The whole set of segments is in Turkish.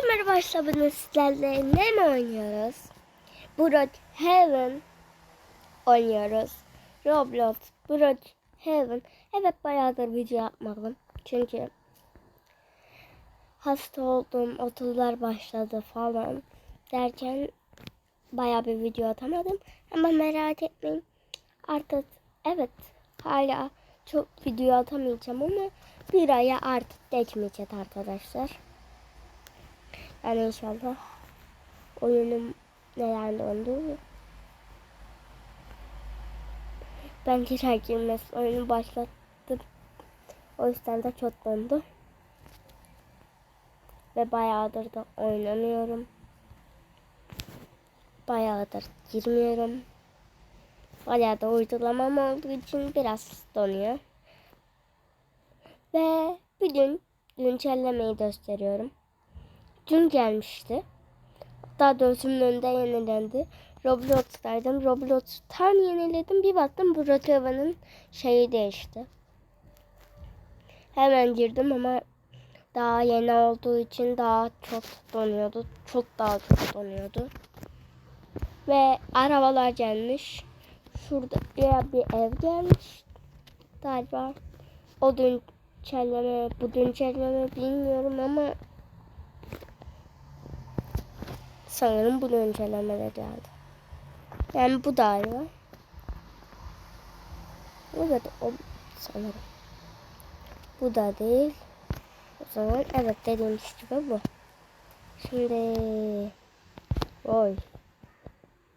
Evet merhaba bugün sizlerle ne mi oynuyoruz? Brookhaven oynuyoruz. Roblox Brookhaven. Evet bayağıdır video yapmadım. Çünkü hasta oldum, okullar başladı falan derken bayağı bir video atamadım. Ama merak etmeyin. Artık evet hala çok video atamayacağım ama bir aya artık geçmeyecek arkadaşlar. Yani inşallah oyunum neler döndü. Ben girer girmez oyunu başlattım. O yüzden de çok döndü. Ve bayağıdır da oynamıyorum. Bayağıdır girmiyorum. Bayağı da uygulamam olduğu için biraz donuyor. Ve bugün güncellemeyi gösteriyorum. Dün gelmişti. Hatta gözümün önünde yenilendi. Roblox'taydım. Roblox tam yeniledim. Bir baktım Brookhaven'ın şeyi değişti. Hemen girdim ama daha yeni olduğu için daha çok donuyordu. Çok daha çok donuyordu. Ve arabalar gelmiş. Şurada bir, bir ev gelmiş. Galiba o dün çelleme, bu dün çelleme bilmiyorum ama sanırım bu öncelemede geldi. Yani bu galiba. Evet o sanırım. Bu da değil. O zaman evet dediğimiz gibi bu. Şimdi oy.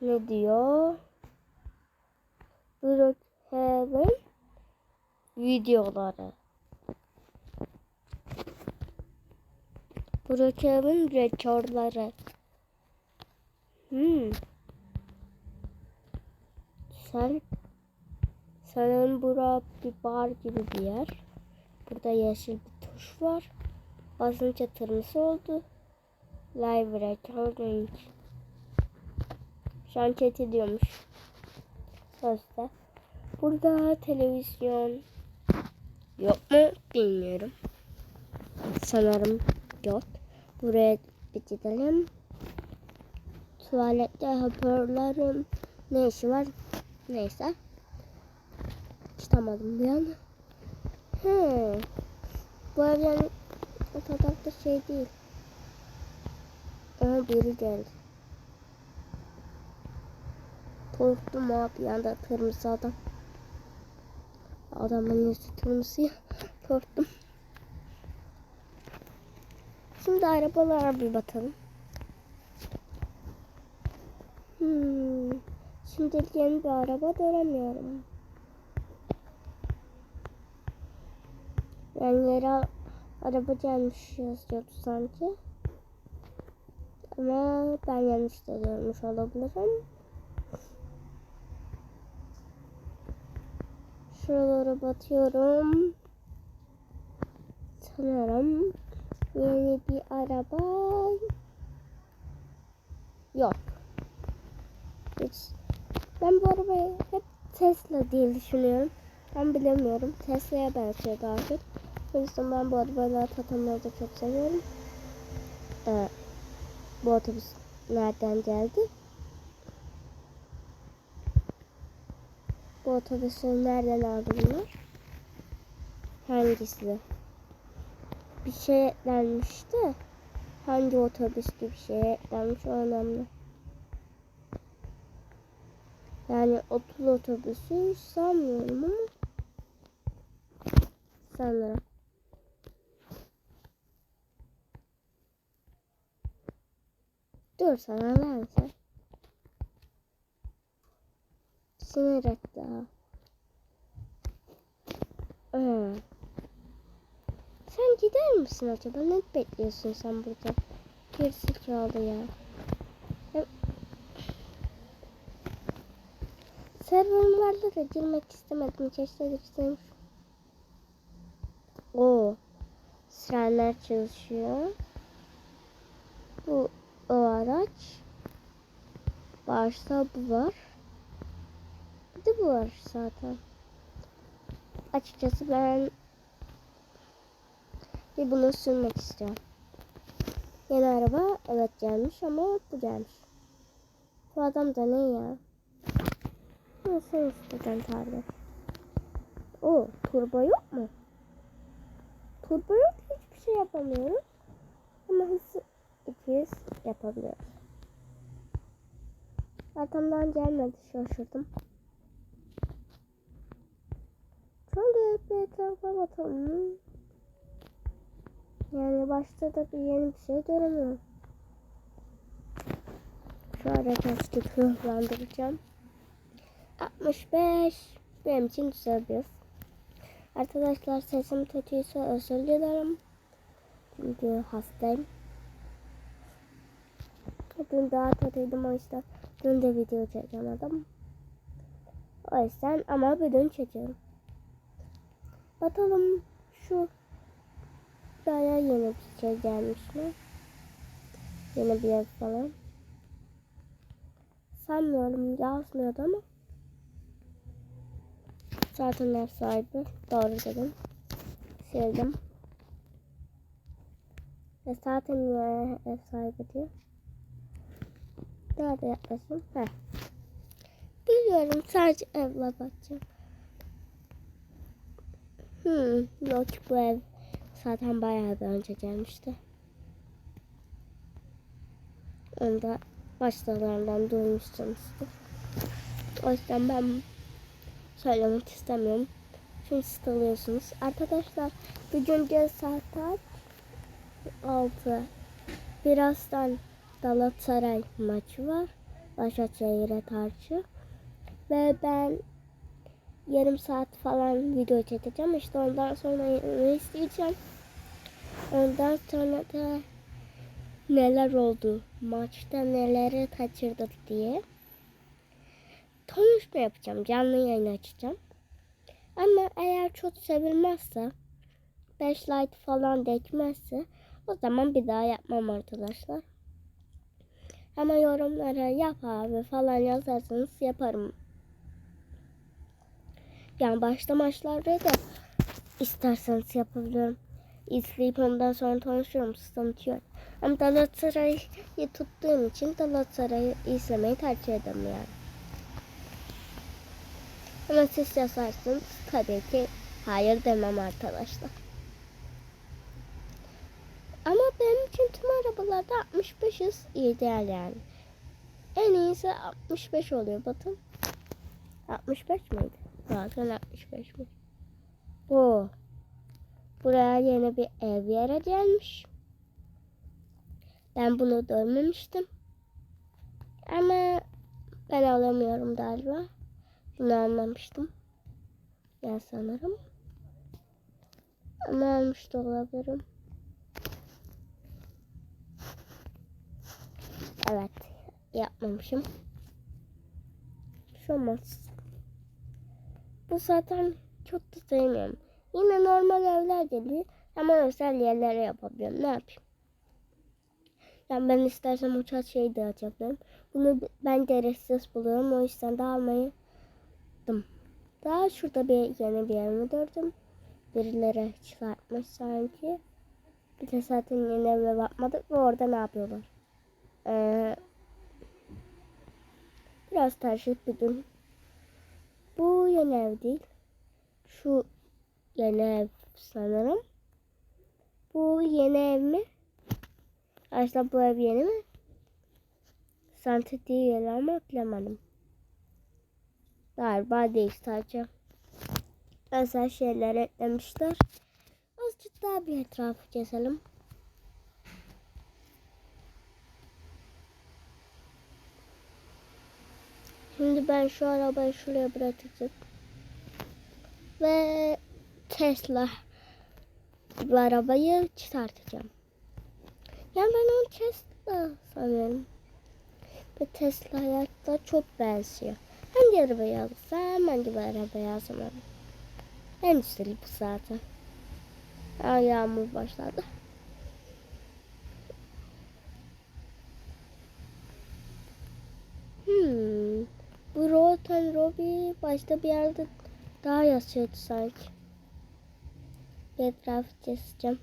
Ne diyor? Brookhaven videoları. Brookhaven rekorları. Hmm. Sen sanırım bura bir bar gibi bir yer. Burada yeşil bir tuş var. Basınca kırmızı oldu. Live recording. Şu an chat ediyormuş. Sözde. Burada televizyon yok mu bilmiyorum. Sanırım yok. Buraya bir gidelim. Tuvalette hoparlörüm ne işi var? Neyse. Çıkamadım bir an. He. Bu ev yani o da şey değil. Ama biri geldi. Korktum abi bir anda kırmızı adam. Adamın yüzü kırmızı ya. Korktum. Şimdi arabalara bir bakalım. Hmm. Şimdi yeni bir araba göremiyorum. Yani yere araba gelmiş yazıyordu sanki. Ama ben yanlış da görmüş olabilirim. Şuralara batıyorum. Sanırım yeni bir araba yok. Hiç. Ben bu arabayı hep Tesla diye düşünüyorum. Ben bilemiyorum. Tesla'ya benziyor daha çok. O yüzden ben bu arabayla tatımları da çok seviyorum. Ee, bu otobüs nereden geldi? Bu otobüsü nereden aldı bunlar? Hangisi? Bir şey eklenmişti. Hangi otobüs gibi şey eklenmiş o önemli. Yani okul otobüsü sanmıyorum ama sanırım. Dur sana verse. Sinir et daha. Hmm. Sen gider misin acaba? Ne bekliyorsun sen burada? Gerizekalı ya. ya. Serverlarla girmek istemedim. Keşke girsem. O sirenler çalışıyor. Bu o araç. Varsa bu var. Bir de bu var zaten. Açıkçası ben bir bunu sürmek istiyorum. Yeni araba evet gelmiş ama bu gelmiş. Bu adam da ne ya? Nasıl isteden tarih? O turbo yok mu? Turbo yok hiçbir şey yapamıyoruz. Ama hızlı 200 yapabiliyoruz. Arkamdan gelmedi şaşırdım. Şöyle bir etrafa bakalım. Yani başta da bir yeni bir şey göremiyorum. Şu açtık hızlandıracağım. 65 benim için güzel bir. Arkadaşlar sesim kötüyse özür dilerim. Çünkü hastayım. Dün daha kötüydüm o yüzden dün de video çekemedim. O yüzden ama bugün çekiyorum. Bakalım şu buraya yeni bir şey gelmiş mi? Yeni bir yer falan. Sanmıyorum yazmıyordu ama. Zaten ev sahibi. Doğru dedim. Sildim. Ve zaten niye ev sahibi diyor. Daha da yaklaşayım. Heh. Biliyorum sadece evle bakacağım. Hmm, yok bu ev zaten bayağı bir önce gelmişti. Onu da başkalarından duymuşsunuzdur. O yüzden ben söylemek istemiyorum. Çünkü sıkılıyorsunuz. Arkadaşlar bugün gece saat kaç? 6. Birazdan Galatasaray maçı var. Başakşehir'e karşı. Ve ben yarım saat falan video çekeceğim. İşte ondan sonra yemeği isteyeceğim. Ondan sonra da neler oldu, maçta neleri kaçırdık diye konuşma yapacağım. Canlı yayın açacağım. Ama eğer çok sevilmezse 5 like falan dekmezse o zaman bir daha yapmam arkadaşlar. Ama yorumlara yap abi falan yazarsanız yaparım. Yani başta maçlarda da isterseniz yapabiliyorum. İzleyip ondan sonra konuşurum. Sıkıntı yok. Ama Galatasaray'ı tuttuğum için Galatasaray'ı izlemeyi tercih yani. Ama siz yazarsınız tabii ki hayır demem arkadaşlar. Ama benim için tüm arabalarda 65 hız ideal yani. En iyisi 65 oluyor bakın. 65 miydi? Zaten 65 mi? Oo. Buraya yeni bir ev yere gelmiş. Ben bunu görmemiştim. Ama ben alamıyorum galiba. Bunu almamıştım. Ya sanırım. Ama almış da olabilirim. Evet. Yapmamışım. Şu olmaz. Bu zaten çok da sevmiyorum. Yine normal evler geliyor. Ama özel yerlere yapabiliyorum. Ne yapayım? Yani ben istersem uçak şeyi de açabilirim. Bunu ben gereksiz buluyorum. O yüzden de almayı daha şurada bir yeni bir yer mi gördüm. Birileri çıkartmış sanki. Bir de zaten yeni eve bakmadık ve orada ne yapıyorlar? Ee, biraz tercih bir gün. Bu yeni ev değil. Şu yeni ev sanırım. Bu yeni ev mi? Aslında bu ev yeni mi? Santi değil ama bilemedim. Galiba değil sadece. Özel şeyler eklemişler. Azıcık daha bir etrafı keselim. Şimdi ben şu arabayı şuraya bırakacağım. Ve Tesla bu arabayı çıkartacağım. Yani ben onu Tesla sanıyorum. Ve Tesla'ya da çok benziyor. Hangi arabayı alsam hangi bir arabayı alsam En güzeli bu zaten. Aa, yağmur başladı. Hmm. Bu Rotan Robbie başta bir yerde daha yaşıyordu sanki. Bir etrafı keseceğim.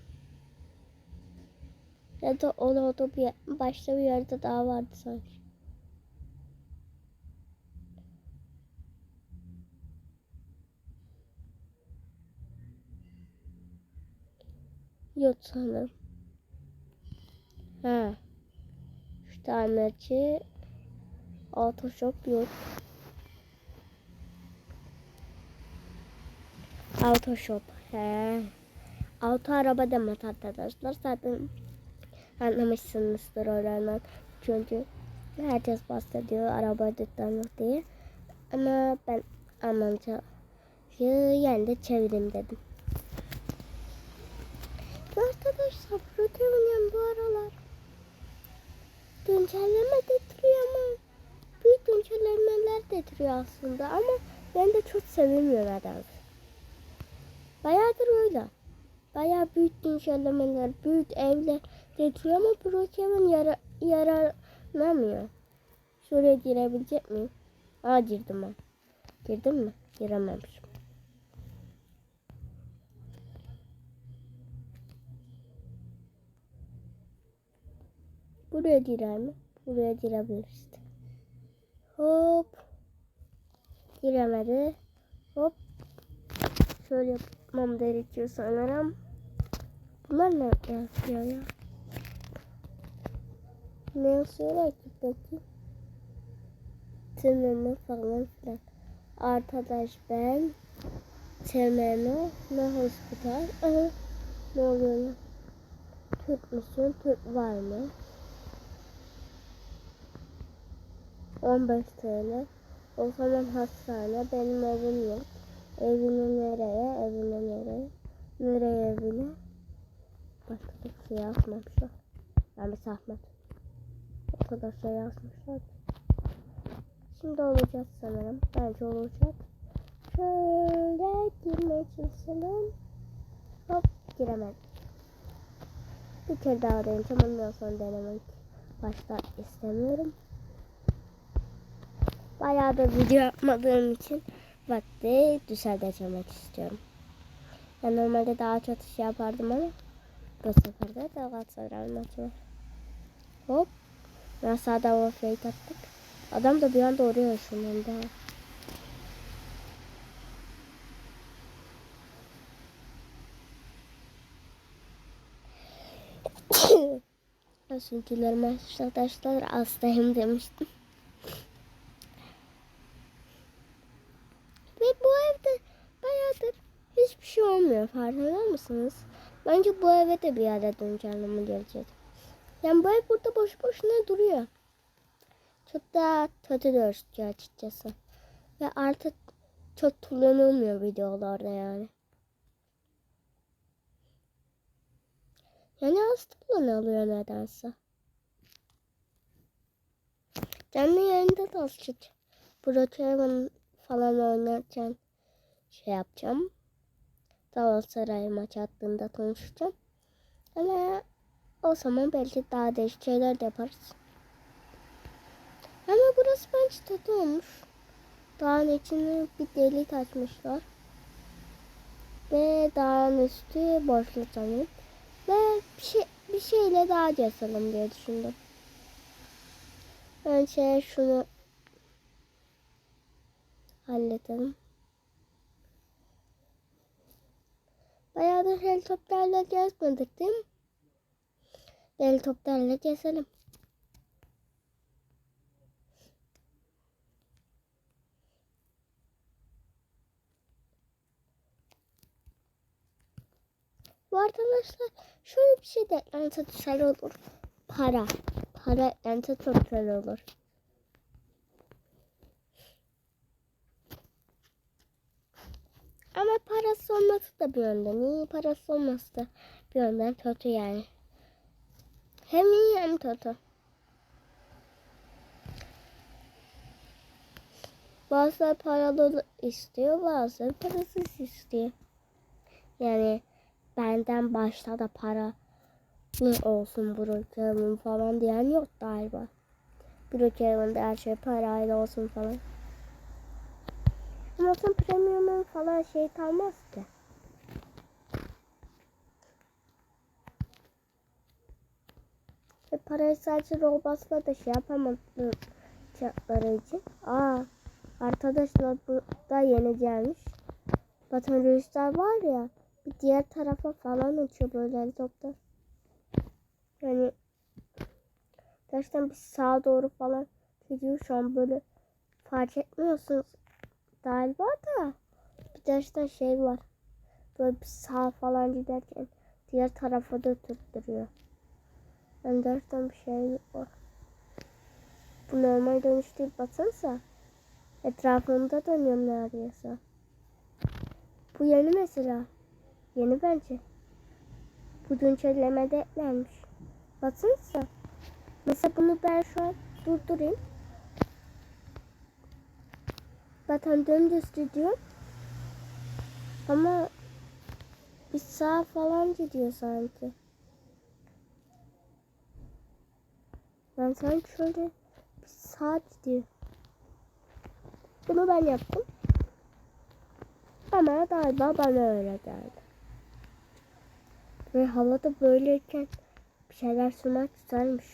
Ya da orada bir başka bir yerde daha vardı sanki. Yok sanırım. Ha. Şu tamirci Autoshop yok. Autoshop. He. Auto araba demek arkadaşlar. Zaten anlamışsınızdır oradan. Çünkü herkes bahsediyor araba dükkanı diye. Ama ben anlamca yani de çevireyim dedim. Arkadaşlar Brookhaven bu aralar güncelleme getiriyor ama büyük güncellemeler getiriyor aslında ama ben de çok sevmiyorum nedense. Bayağıdır öyle. Bayağı büyük güncellemeler, büyük evler getiriyor ama Brookhaven yara, yaranamıyor. Şuraya girebilecek miyim? Aa girdim ben. Girdim mi? Girememişim. Buraya girer mi? Buraya girebiliriz. Hop. Giremedi. Hop. Şöyle yapmam gerekiyor sanırım. Bunlar ne yazıyor ya? Ne yazıyorlar ki peki? Tümümü falan filan. Arkadaş ben Tememe ne hospital? Ne oluyor? Türk müsün? Türk var mı? 15 TL. O zaman hastane. Benim evim yok. Evini nereye? Evine nereye? Nereye evine? Başka bir şey yazmamışlar. Yani zahmet. O kadar şey yazmışlar. Şimdi olacak sanırım. Bence olacak. Şöyle girmeye çalışalım. Hop giremedim. Bir kere daha deneyeceğim. Ondan sonra denemek başta istemiyorum. Bayağı da video yapmadığım için vakti düzelteceğim istiyorum. Ben normalde daha çok şey yapardım ama bu sefer de Galatasaray maçı var. Hop. Nasa'da o fake attık. Adam da bir anda oraya şunun da. Özür dilerim arkadaşlar. Hastayım demiştim. Ve bu evde bayağıdır hiçbir olmuyor. Farkında mısınız? Bence bu eve de bir ara güncelleme gelecek. Yani bu ev burada boş boşuna duruyor. Çok da kötü gözüküyor açıkçası. Ve artık çok kullanılmıyor videolarda yani. Yani az kullanılıyor nedense. Canlı yayında da az çok. Brookhaven falan oynarken şey yapacağım. Galatasaray maç attığında konuşacağım. Ama o zaman belki daha değişik şeyler de yaparız. Ama burası bence tatlı olmuş. Dağın içine bir delik açmışlar. Ve dağın üstü boşluk sanırım. Ve bir, şey, bir şeyle daha cesalım diye düşündüm. Önce şunu halledelim. Bayağıdır helikopterle gezmedik değil mi? Helikopterle gezelim. Bu arkadaşlar şöyle bir şey de eklenti olur. Para. Para eklenti olur. Ama parası olması da bir yönden iyi. Parası olması da bir yönden kötü yani. Hem iyi hem kötü. Bazıları paralı istiyor, bazıları parasız istiyor. Yani benden başta da para ne olsun Brookhaven falan diyen yok galiba. Brookhaven'da her şey parayla olsun falan. Ama sen premium'un falan şey kalmaz ki. Ve parayı sadece Roblox'la da şey yapamadım çatları için. Aa arkadaşlar bu da yeni gelmiş. Bakın rüzgar var ya bir diğer tarafa falan uçuyor böyle helikopter. Yani gerçekten bir sağa doğru falan gidiyor şu an böyle fark etmiyorsunuz galiba da bir gerçekten şey var. Böyle bir sağa falan giderken diğer tarafa da tutturuyor. Yani gerçekten bir şey var. Bu normal dönüş değil baksanıza. Etrafında dönüyorum neredeyse. Bu yeni mesela. Yeni bence. Bu güncellemede eklenmiş. Baksanıza. Mesela bunu ben şu an durdurayım. Zaten dümdüz gidiyor. Ama bir sağa falan gidiyor sanki. Ben sanki şöyle bir saat gidiyor. Bunu ben yaptım. Ama galiba bana öyle geldi. Ve havada böyleyken bir şeyler sürmek güzelmiş.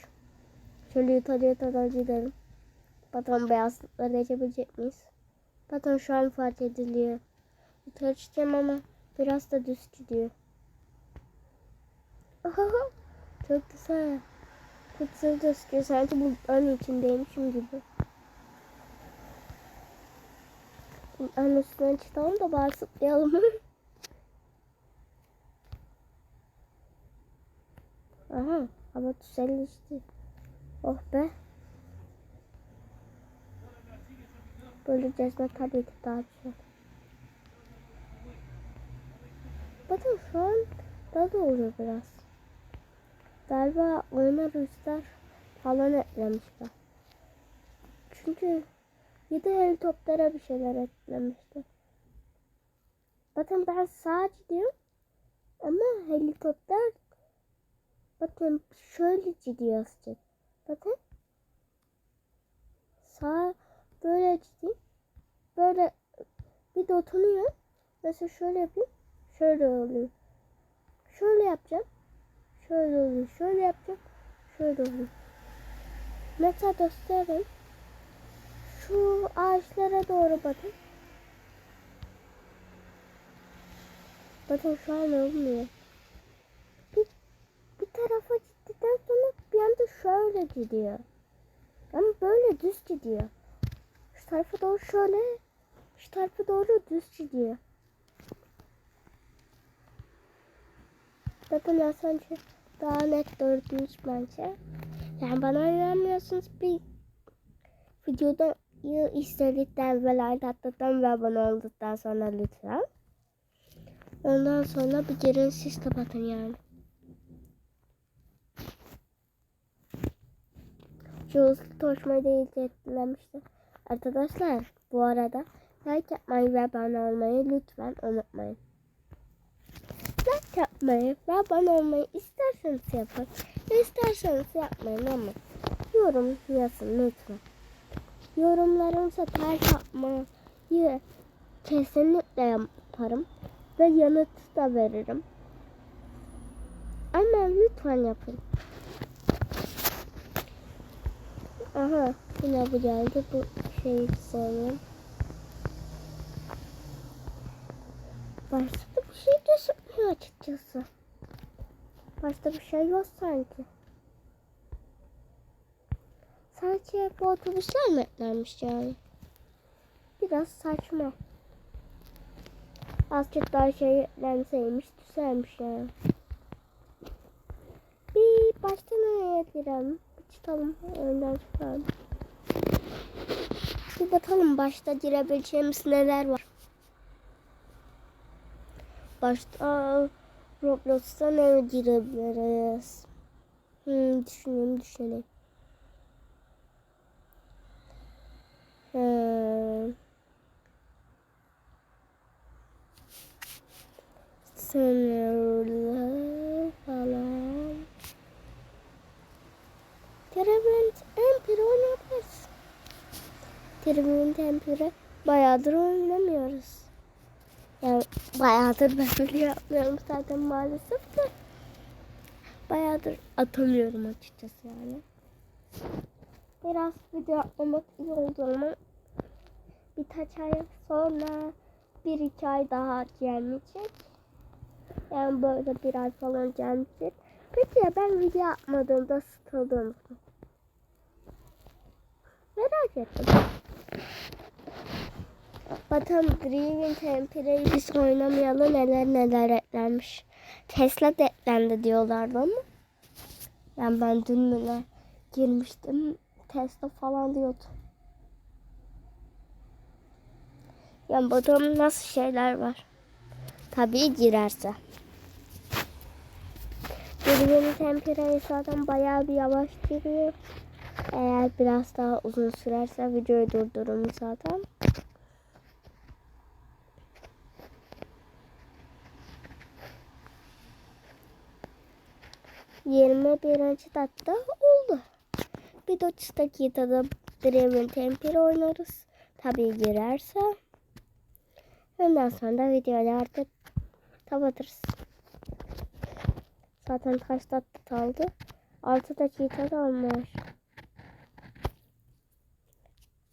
Şöyle yukarıya kadar gidelim. Bakalım beyazlıkları geçebilecek miyiz? Bakın şu an fark ediliyor. Yukarı çıkacağım ama biraz da düz gidiyor. Aha, çok güzel. Güzel gözüküyor. Sanki bulutların içindeymişim gibi. Bulutların üstüne çıkalım da bari zıplayalım. Aha, hava güzelleşti. Oh be. Böyle gezmek tabii ki daha güzel. Bakın şu an daha da oluyor biraz. Galiba oyuna rüzgar falan eklemişler. Çünkü bir de helikoptere bir şeyler eklemişler. Bakın ben sağa gidiyorum ama helikopter bakın şöyle gidiyor işte. Bakın sağ böyle gideyim. Böyle bir de oturuyor. Mesela şöyle yapayım. Şöyle oluyor. Şöyle yapacağım. Şöyle oluyor. Şöyle yapacağım. Şöyle oluyor. Mesela göstereyim. Şu ağaçlara doğru bakın. Bakın şu an olmuyor. Bir, bir tarafa gittikten sonra bir anda şöyle gidiyor. Ama böyle düz gidiyor. Tarafa doğru şöyle, şu tarafa doğru düz gidiyor. Bakın az önce daha net gördünüz bence. Yani bana inanmıyorsunuz bir videoda izledikten ve like attıktan ve abone olduktan sonra lütfen. Ondan sonra bir girin siz kapatın yani. Şu hızlı koşmayı da izlettilemişti. Arkadaşlar bu arada like yapmayı ve abone olmayı lütfen unutmayın. Like yapmayı ve abone olmayı isterseniz yapın. İsterseniz yapmayın ama yorum yazın lütfen. Yorumlarınıza like yapmayı kesinlikle yaparım. Ve yanıt da veririm. Ama lütfen yapın. Aha yine bu geldi. Bu şeyi sevmiyorum. Başta bir şey gözükmüyor açıkçası. Başta bir şey yok sanki. Sadece bu otobüsler mi eklenmiş yani? Biraz saçma. Azıcık daha şey eklenseymiş güzelmiş yani. Bir başta nereye girelim? Bir çıkalım. Önden çıkalım. Bakalım başta girebileceğimiz neler var. Başta Roblox'ta ne girebiliriz? Hmm, düşüneyim düşüneyim. Hmm. Sınırlı falan. Terebint Empire oynayabiliriz. Terebint Empire bayağıdır oynamıyoruz. Yani bayağıdır ben öyle yapmıyorum zaten maalesef de. bayağıdır atamıyorum açıkçası yani. Biraz video atlamak iyi oldu ama birkaç ay sonra bir iki ay daha gelmeyecek. Yani böyle bir ay falan gelmeyecek. Peki ya ben video atmadığımda sıkıldım. Merak ettim. Bakalım Dream'in Tempere'yi biz oynamayalı neler neler eklenmiş. Tesla da eklendi diyorlardı ama. Yani ben dün mü girmiştim. Tesla falan diyordu. Yani bakalım nasıl şeyler var. Tabii girerse. Dream'in Tempere'yi zaten bayağı bir yavaş giriyor. Eğer biraz daha uzun sürerse videoyu durdururum zaten. Yirmi birinci dakika oldu. Bir de 30 dakikada Dream'in Temperi oynarız. Tabii girerse. Ondan sonra da videoyu artık kapatırız. Zaten kaç dakika kaldı? 6 dakika kalmış.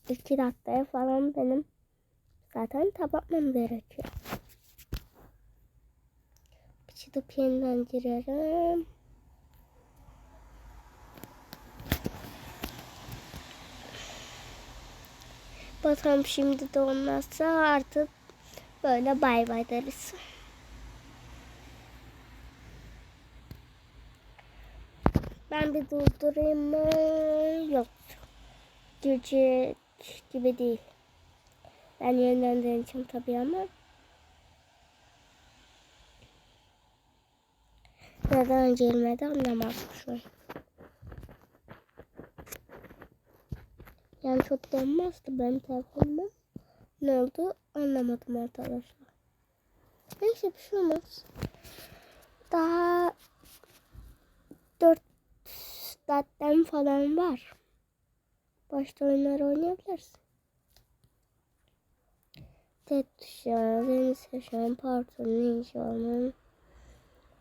2 dakikaya falan benim zaten kapatmam gerekiyor. Çıtıp yeniden girerim. Bakalım şimdi de olmazsa artık böyle bay bay deriz. Ben bir durdurayım mı? Yok. Gece gibi değil. Ben yeniden deneyeceğim tabii ama. Neden girmedi anlamadım şu an. Yani çok donmazdı benim telefonum. Ne oldu anlamadım arkadaşlar. Neyse bir şey olmaz. Daha 4 dakikam falan var. Başta oyunlar oynayabilirsin. Tet tuşu, deniz yaşam, parton, ninja olmanın.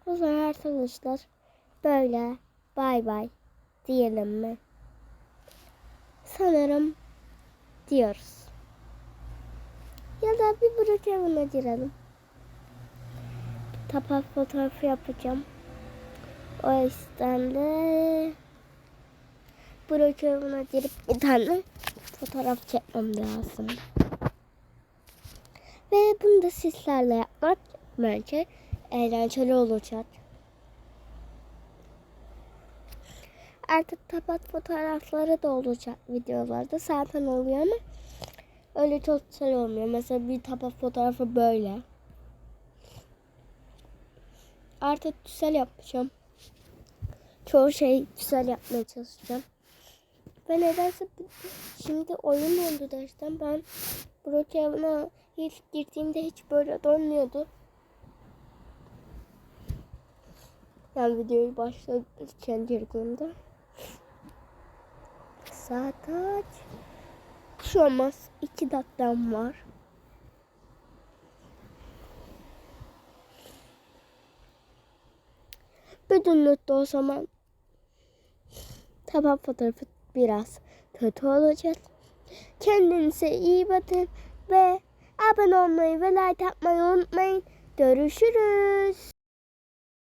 O zaman arkadaşlar böyle bay bay diyelim mi? Sanırım diyoruz. Ya da bir Burak girelim. Tapak fotoğrafı yapacağım. O yüzden de Burak girip bir tane fotoğraf çekmem lazım. Ve bunu da sizlerle yapmak bence eğlenceli olacak. Artık tapat fotoğrafları da olacak videolarda. Zaten oluyor ama öyle çok güzel olmuyor. Mesela bir tapat fotoğrafı böyle. Artık güzel yapacağım. Çoğu şey güzel yapmaya çalışacağım. Ve nedense şimdi oyun oldu dersten ben Brookhaven'a ilk girdiğimde hiç böyle dönmüyordu. Yani videoyu başlarken girdiğimde. Saat kaç? Şu olmaz. iki dakikam var. Bütünlükte o zaman tamam fotoğrafı biraz kötü olacak. Kendinize iyi bakın ve abone olmayı ve like atmayı unutmayın. Görüşürüz.